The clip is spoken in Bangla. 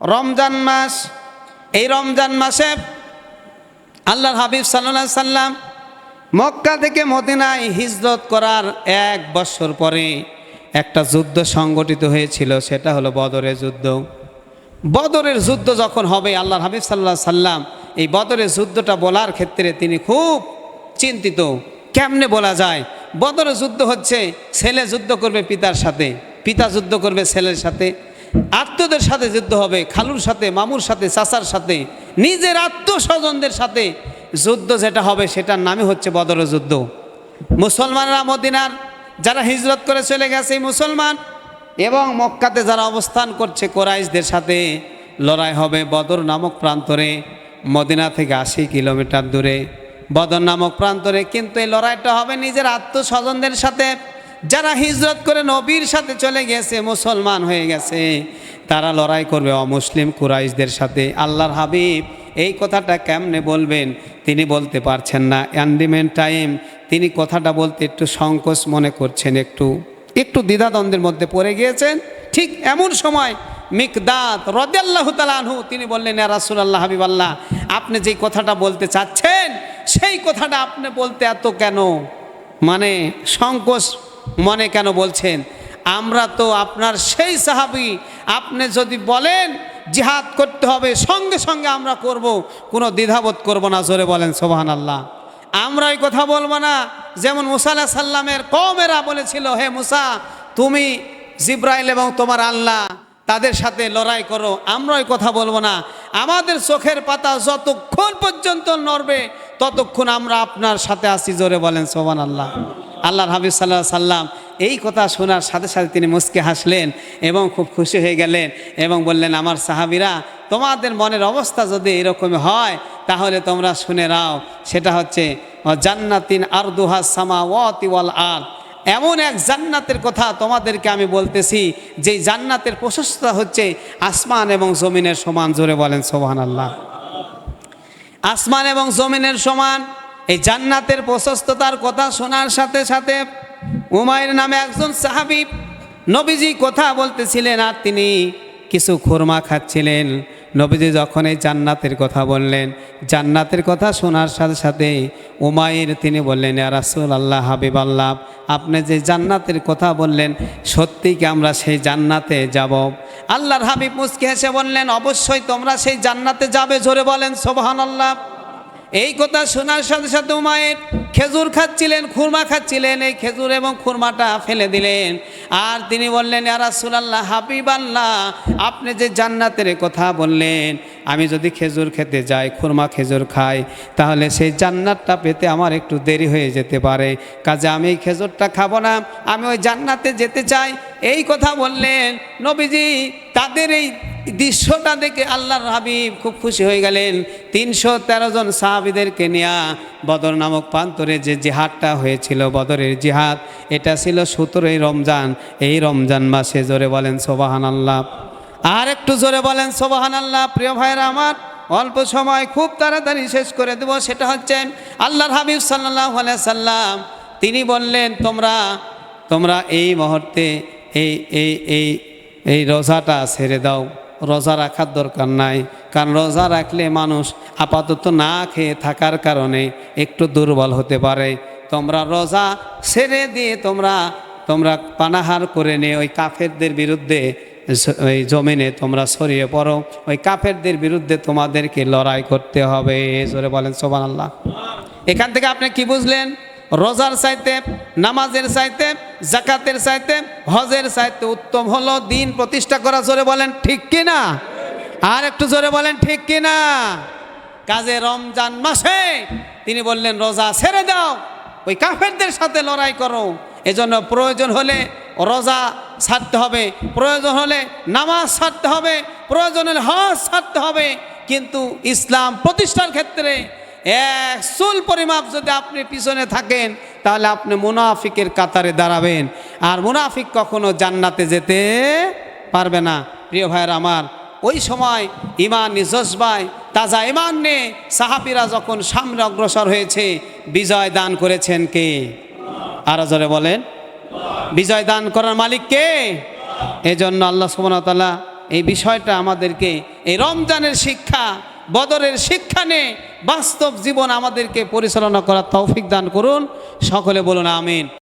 রমজান মাস, এই রমজান মাসে আল্লাহর হাবিব সাল্লাহ সাল্লাম মক্কা থেকে মদিনায় হিজরত করার এক বছর পরে একটা যুদ্ধ সংগঠিত হয়েছিল, সেটা হলো বদরের যুদ্ধ। বদরের যুদ্ধ যখন হবে, আল্লাহর হাবিব সাল্লাহ সাল্লাম এই বদরের যুদ্ধটা বলার ক্ষেত্রে তিনি খুব চিন্তিত। কেমনে বলা যায়? বদরের যুদ্ধ হচ্ছে, ছেলে যুদ্ধ করবে পিতার সাথে, পিতা যুদ্ধ করবে ছেলের সাথে। আত্মীয়দের সাথে যুদ্ধ হবে, খালুর সাথে, মামুর সাথে, চাচার সাথে, নিজের আত্মস্বজনদের সাথে যুদ্ধ যেটা হবে সেটার নামই হচ্ছে বদর যুদ্ধ। মুসলমানরা মদিনার, যারা হিজরত করে চলে গেছে মুসলমান এবং মক্কাতে যারা অবস্থান করছে কোরাইশদের সাথে লড়াই হবে বদর নামক প্রান্তরে, মদিনা থেকে আশি কিলোমিটার দূরে। বদর নামক প্রান্তরে কিন্তু এই লড়াইটা হবে নিজের আত্মস্বজনদের সাথে। যারা হিজরত করে নবীর সাথে চলে গেছে, মুসলমান হয়ে গেছে, তারা লড়াই করবে অমুসলিম কুরাইশদের সাথে। আল্লাহর হাবিব এই কথাটা কেমনে বলবেন তিনি বলতে পারছেন না। অ্যান্ডিমেন্ট টাইম তিনি কথাটা বলতে একটু সংকোচ মনে করছেন একটু। একটু দ্বিধাদ্বন্দ্বের মধ্যে পড়ে গিয়েছেন। ঠিক এমন সময় মিকদাত রদাল্লাহ তালানহু তিনি বললেন রাসুল আল্লাহ হাবিব আল্লাহ আপনি যেই কথাটা বলতে চাচ্ছেন, সেই কথাটা আপনি বলতে এত কেন? মানে সংকোচ মনে কেন বলছেন? আমরা তো আপনার সেই সাহাবি। আপনি যদি বলেন, জিহাদ করতে হবে, সঙ্গে সঙ্গে আমরা করব, কোনো দ্বিধাবোধ করব না, জোরে বলেন সোবাহান আল্লাহ আমরা এই কথা বলব না, যেমন মুসা সাল্লামের কমেরা বলেছিল, হে মুসা, তুমি জিব্রাইল এবং তোমার আল্লাহ তাদের সাথে লড়াই করো, আমরা ওই কথা বলব না। আমাদের চোখের পাতা যতক্ষণ পর্যন্ত নড়বে, ততক্ষণ আমরা আপনার সাথে আসি জোরে বলেন সোবান আল্লাহ আল্লাহর হাবিব সাল্লাহ সাল্লাম এই কথা শোনার সাথে সাথে তিনি মুসকে হাসলেন এবং খুব খুশি হয়ে গেলেন এবং বললেন, আমার সাহাবিরা, তোমাদের মনের অবস্থা যদি এরকম হয়, তাহলে তোমরা শুনে রাও সেটা হচ্ছে জান্নাতিন আর দুহা সামা ওয়াল আর এমন এক জান্নাতের কথা তোমাদেরকে আমি বলতেছি, যে জান্নাতের প্রশস্ততা হচ্ছে আসমান এবং জমিনের সমান। জোরে বলেন সোহান আল্লাহ আসমান এবং জমিনের সমান। এই জান্নাতের প্রশস্ততার কথা শোনার সাথে সাথে উমায়ের নামে একজন সাহাবি নবীজি কথা বলতেছিলেন আর তিনি কিছু খুরমা খাচ্ছিলেন। নবীজি যখন এই জান্নাতের কথা বললেন, জান্নাতের কথা শোনার সাথে সাথে উমায়ের তিনি বললেন রাসুল আল্লাহ হাবিব আল্লাহ আপনি যে জান্নাতের কথা বললেন, সত্যি কি আমরা সেই জান্নাতে যাব? আল্লাহর হাবিব মুসকে হেসে বললেন, অবশ্যই তোমরা সেই জান্নাতে যাবে। জোরে বলেন সোবাহান আল্লাহ এই কথা শোনার সাথে সাথে উমায়ের খেজুর খাচ্ছিলেন, খুরমা খাচ্ছিলেন, এই খেজুর এবং খুরমাটা ফেলে দিলেন। আর তিনি বললেন রাসুলাল্লাহ হাবিব আল্লাহ আপনি যে জান্নাতের কথা বললেন, আমি যদি খেজুর খেতে যাই, খুরমা খেজুর খাই, তাহলে সেই জান্নাতটা পেতে আমার একটু দেরি হয়ে যেতে পারে। কাজে আমি এই খেজুরটা খাব না, আমি ওই জান্নাতে যেতে চাই। এই কথা বললেন নবীজি, তাদের এই দৃশ্যটা দেখে আল্লাহর হাবিব খুব খুশি হয়ে গেলেন। তিনশো তেরো জন সাহাবিদেরকে নেয়া বদর নামক প্রান্তরে যে জিহাদটা হয়েছিল, বদরের জিহাদ, এটা ছিল সতেরোই রমজান। এই রমজান মাসে জোরে বলেন সোবাহান আল্লাহ আর একটু জোরে বলেন সোবাহান আল্লাহ প্রিয় ভাইরা আমার, অল্প সময় খুব তাড়াতাড়ি শেষ করে দেব, সেটা হচ্ছে আল্লাহর হাবিব সাল্লাহ সাল্লাম, তিনি বললেন, তোমরা তোমরা এই মুহূর্তে এই এই এই এই রোজাটা ছেড়ে দাও। রোজা রাখার দরকার নাই। কারণ রোজা রাখলে মানুষ আপাতত না খেয়ে থাকার কারণে একটু দুর্বল হতে পারে। তোমরা রোজা ছেড়ে দিয়ে তোমরা তোমরা পানাহার করে নিয়ে ওই কাফেরদের বিরুদ্ধে ওই জমিনে তোমরা ছড়িয়ে পড়ো, ওই কাফেরদের বিরুদ্ধে তোমাদেরকে লড়াই করতে হবে। জোরে বলেন সোবান আল্লাহ এখান থেকে আপনি কি বুঝলেন? রোজার চাইতে, নামাজের চাইতে জাকাতের চাইতে হজের চাইতে উত্তম হলো দিন প্রতিষ্ঠা করা। জোরে বলেন, ঠিক কি না আর একটু জোরে বলেন, ঠিক কি না কাজে রমজান মাসে তিনি বললেন, রোজা ছেড়ে দাও, ওই কাফেরদের সাথে লড়াই করো। এজন্য প্রয়োজন হলে রোজা ছাড়তে হবে, প্রয়োজন হলে নামাজ ছাড়তে হবে, প্রয়োজন হলে হজ ছাড়তে হবে। কিন্তু ইসলাম প্রতিষ্ঠার ক্ষেত্রে এক চুল পরিমাপ যদি আপনি পিছনে থাকেন, তাহলে আপনি মুনাফিকের কাতারে দাঁড়াবেন। আর মুনাফিক কখনো জান্নাতে যেতে পারবে না। প্রিয় ভাইয়ের আমার, ওই সময় ইমান জজবায়, তাজা ইমান নে সাহাবিরা যখন সামনে অগ্রসর হয়েছে, বিজয় দান করেছেন কে? আরও জোরে বলেন। বিজয় দান করার মালিক কে? এজন্য আল্লাহ ওয়া এই বিষয়টা আমাদেরকে এই রমজানের শিক্ষা, বদরের শিক্ষা নিয়ে বাস্তব জীবন আমাদেরকে পরিচালনা করার তৌফিক দান করুন। সকলে বলুন আমিন।